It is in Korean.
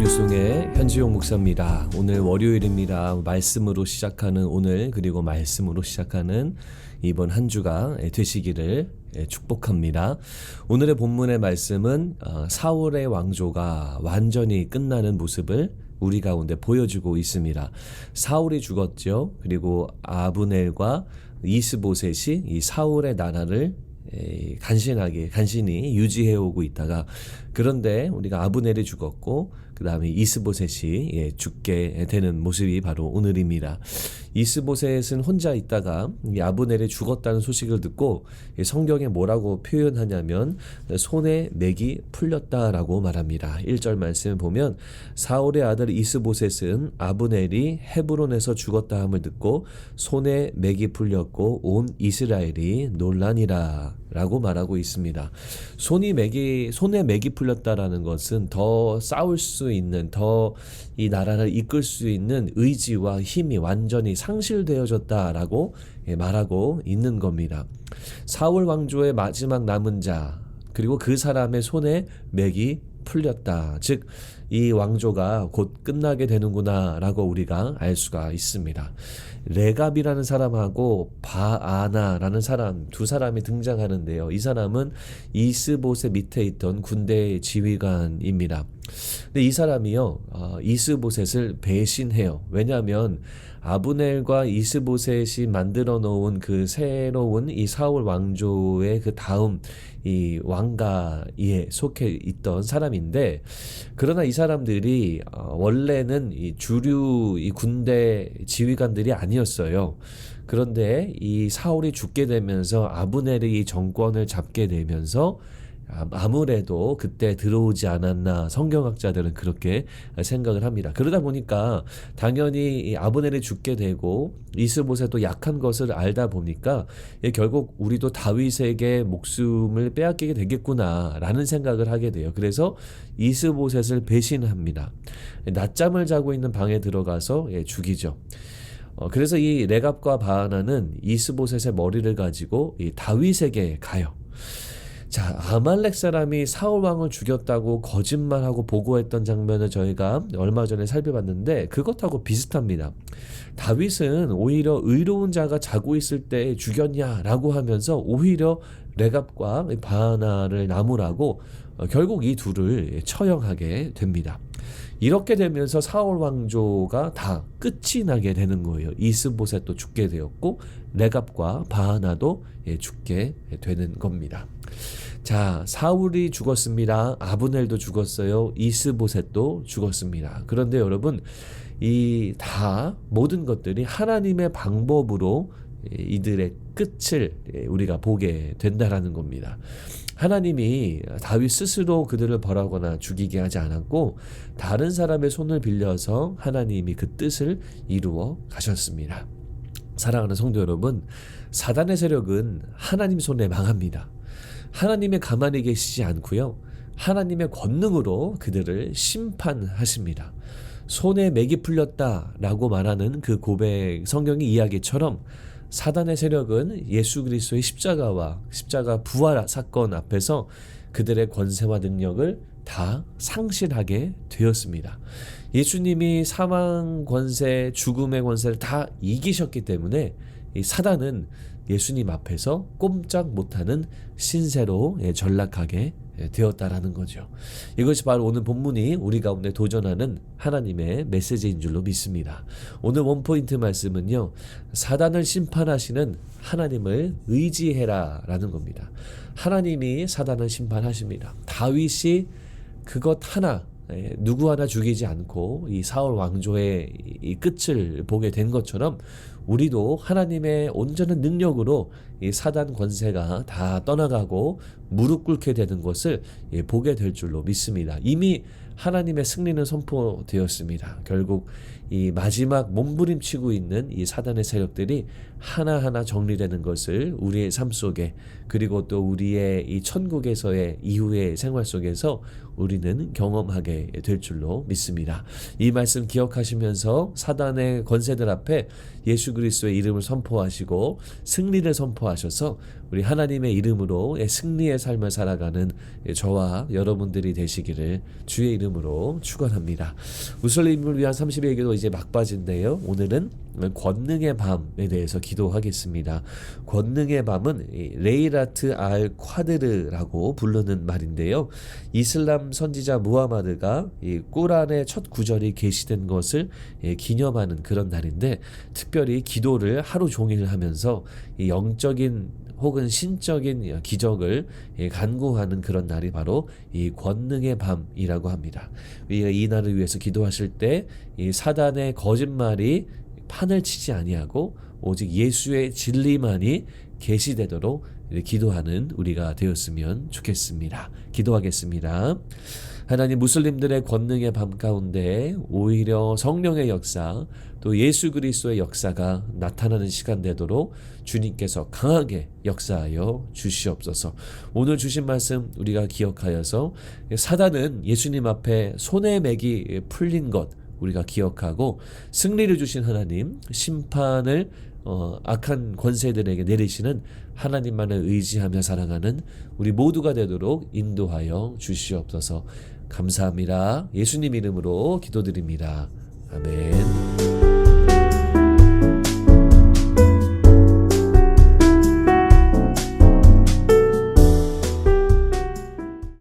생명유송의 현지용 목사입니다. 오늘 월요일입니다. 말씀으로 시작하는 오늘 그리고 말씀으로 시작하는 이번 한 주가 되시기를 축복합니다. 오늘의 본문의 말씀은 어, 사울의 왕조가 완전히 끝나는 모습을 우리 가운데 보여주고 있습니다. 사울이 죽었죠. 그리고 아브넬과 이스보셋이 이 사울의 나라를 에, 간신하게 간신히 유지해 오고 있다가 그런데 우리가 아브넬이 죽었고 그 다음에 이스보셋이 예, 죽게 되는 모습이 바로 오늘입니다. 이스보셋은 혼자 있다가 이 아브넬이 죽었다는 소식을 듣고 성경에 뭐라고 표현하냐면 손에 맥이 풀렸다라고 말합니다. 1절 말씀 보면 사울의 아들 이스보셋은 아브넬이 헤브론에서 죽었다 함을 듣고 손에 맥이 풀렸고 온 이스라엘이 논란이라 라고 말하고 있습니다. 손이 맥이 손에 맥이 풀렸다라는 것은 더 싸울 수 있는 더 이 나라를 이끌 수 있는 의지와 힘이 완전히 상실되어졌다라고 예, 말하고 있는 겁니다. 사울 왕조의 마지막 남은 자 그리고 그 사람의 손에 맥이 풀렸다. 즉, 이 왕조가 곧 끝나게 되는구나라고 우리가 알 수가 있습니다. 레갑이라는 사람하고 바아나라는 사람 두 사람이 등장하는데요. 이 사람은 이스봇의 밑에 있던 군대 지휘관입니다. 근데 이 사람이요 어, 이스보셋을 배신해요. 왜냐하면 아브넬과 이스보셋이 만들어 놓은 그 새로운 이 사울 왕조의 그 다음 이 왕가에 속해 있던 사람인데 그러나 이 사람들이 어, 원래는 이 주류 이 군대 지휘관들이 아니었어요. 그런데 이 사울이 죽게 되면서 아브넬이 정권을 잡게 되면서 아무래도 그때 들어오지 않았나 성경학자들은 그렇게 생각을 합니다. 그러다 보니까 당연히 아브넬이 죽게 되고 이스보셋도 약한 것을 알다 보니까 결국 우리도 다윗에게 목숨을 빼앗기게 되겠구나라는 생각을 하게 돼요. 그래서 이스보셋을 배신합니다. 낮잠을 자고 있는 방에 들어가서 예, 죽이죠. 어, 그래서 이 레갑과 바하나는 이스보셋의 머리를 가지고 이 다윗에게 가요. 자, 아말렉 사람이 사울 왕을 죽였다고 거짓말하고 보고했던 장면을 저희가 얼마 전에 살펴봤는데 그것하고 비슷합니다. 다윗은 오히려 의로운 자가 자고 있을 때 죽였냐라고 하면서 오히려 레갑과 바하나를 나무라고 어, 결국 이 둘을 처형하게 됩니다. 이렇게 되면서 사울 왕조가 다 끝이 나게 되는 거예요. 이스보셋도 죽게 되었고 레갑과 바하나도 예, 죽게 되는 겁니다. 자, 사울이 죽었습니다. 아브넬도 죽었어요. 이스보셋도 죽었습니다. 그런데 여러분, 이 다 모든 것들이 하나님의 방법으로 이들의 끝을 우리가 보게 된다라는 겁니다. 하나님이 다윗 스스로 그들을 벌하거나 죽이게 하지 않았고 다른 사람의 손을 빌려서 하나님이 그 뜻을 이루어 가셨습니다. 사랑하는 성도 여러분, 사단의 세력은 하나님 손에 망합니다. 하나님의 가만히 계시지 않고요. 하나님의 권능으로 그들을 심판하십니다. 손에 맥이 풀렸다라고 말하는 그 고백 성경의 이야기처럼 사단의 세력은 예수 그리스도의 십자가와 십자가 부활 사건 앞에서 그들의 권세와 능력을 다 상실하게 되었습니다. 예수님이 사망 권세, 죽음의 권세를 다 이기셨기 때문에 이 사단은 예수님 앞에서 꼼짝 못하는 신세로 예, 전락하게 예, 되었다라는 거죠. 이것이 바로 오늘 본문이 우리 가운데 도전하는 하나님의 메시지인 줄로 믿습니다. 오늘 원포인트 말씀은요, 사단을 심판하시는 하나님을 의지해라 라는 겁니다. 하나님이 사단을 심판하십니다. 다윗이 그것 하나 예, 누구 하나 죽이지 않고 이 사울 왕조의 이 끝을 보게 된 것처럼 우리도 하나님의 온전한 능력으로 이 사단 권세가 다 떠나가고 무릎 꿇게 되는 것을 예, 보게 될 줄로 믿습니다. 이미 하나님의 승리는 선포되었습니다. 결국 이 마지막 몸부림치고 있는 이 사단의 세력들이 하나하나 정리되는 것을 우리의 삶 속에 그리고 또 우리의 이 천국에서의 이후의 생활 속에서 우리는 경험하게 될 줄로 믿습니다. 이 말씀 기억하시면서 사단의 권세들 앞에 예수 그리스도의 이름을 선포하시고 승리를 선포하셔서 우리 하나님의 이름으로 승리의 삶을 살아가는 저와 여러분들이 되시기를 주의 이름으로 축원합니다. 무슬림을 위한 30일 기도 이제 막바지인데요. 오늘은 권능의 밤에 대해서 기도하겠습니다. 권능의 밤은 이 레이라트 알 콰드르라고 부르는 말인데요. 이슬람 선지자 무하마드가 이 꾸란의 첫 구절이 게시된 것을 예, 기념하는 그런 날인데 특별히 기도를 하루 종일 하면서 이 영적인 혹은 신적인 기적을 예, 간구하는 그런 날이 바로 이 권능의 밤이라고 합니다. 우리가 이 날을 위해서 기도하실 때 이 사단의 거짓말이 판을 치지 아니하고 오직 예수의 진리만이 계시되도록 기도하는 우리가 되었으면 좋겠습니다. 기도하겠습니다. 하나님 무슬림들의 권능의 밤 가운데 오히려 성령의 역사 또 예수 그리스도의 역사가 나타나는 시간 되도록 주님께서 강하게 역사하여 주시옵소서. 오늘 주신 말씀 우리가 기억하여서 사단은 예수님 앞에 손에 맥이 풀린 것 우리가 기억하고 승리를 주신 하나님 심판을 어, 악한 권세들에게 내리시는 하나님만을 의지하며 살아가는 우리 모두가 되도록 인도하여 주시옵소서 감사합니다. 예수님 이름으로 기도드립니다. 아멘.